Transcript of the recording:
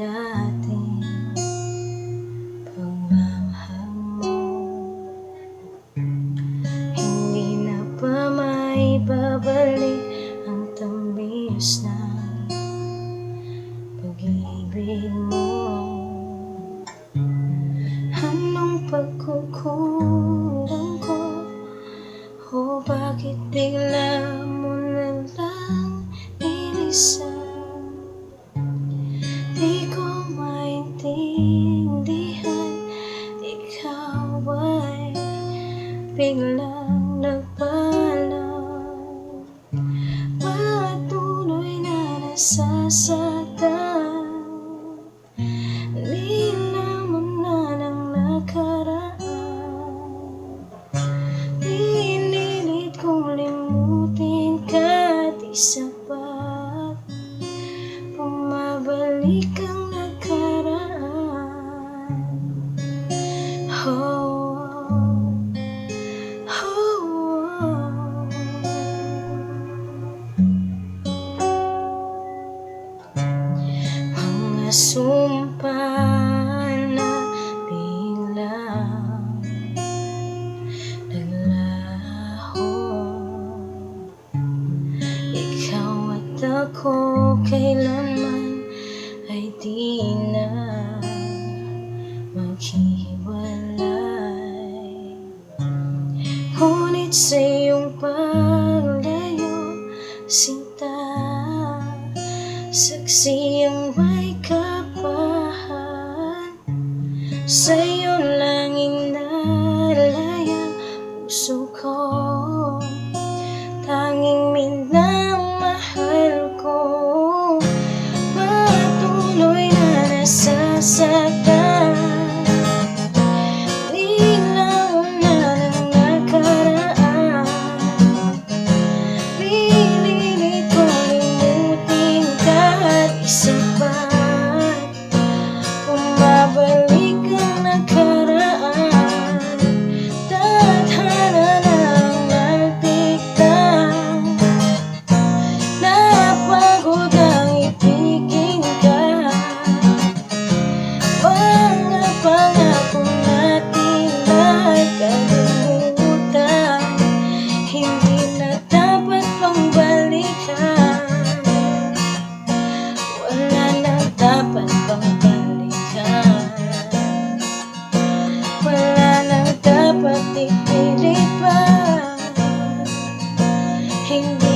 dating pagmamahal mo. Hindi na pa may babalik ang tamis na pag-ibig mo. Anong pagkukulang ko? O bakit bigla mo na lang nilisip biglang nagpaalam Patuloy na nasasaktan. Nila mo na ng nakaraan. Pinilit kong limutin ka Di sapat Bumabalik ang Mga sumpa na biglang naglaho Ikaw at ako kailanman ay di na maghiwalay Ngunit sa iyong paglayo, sa'yo 平。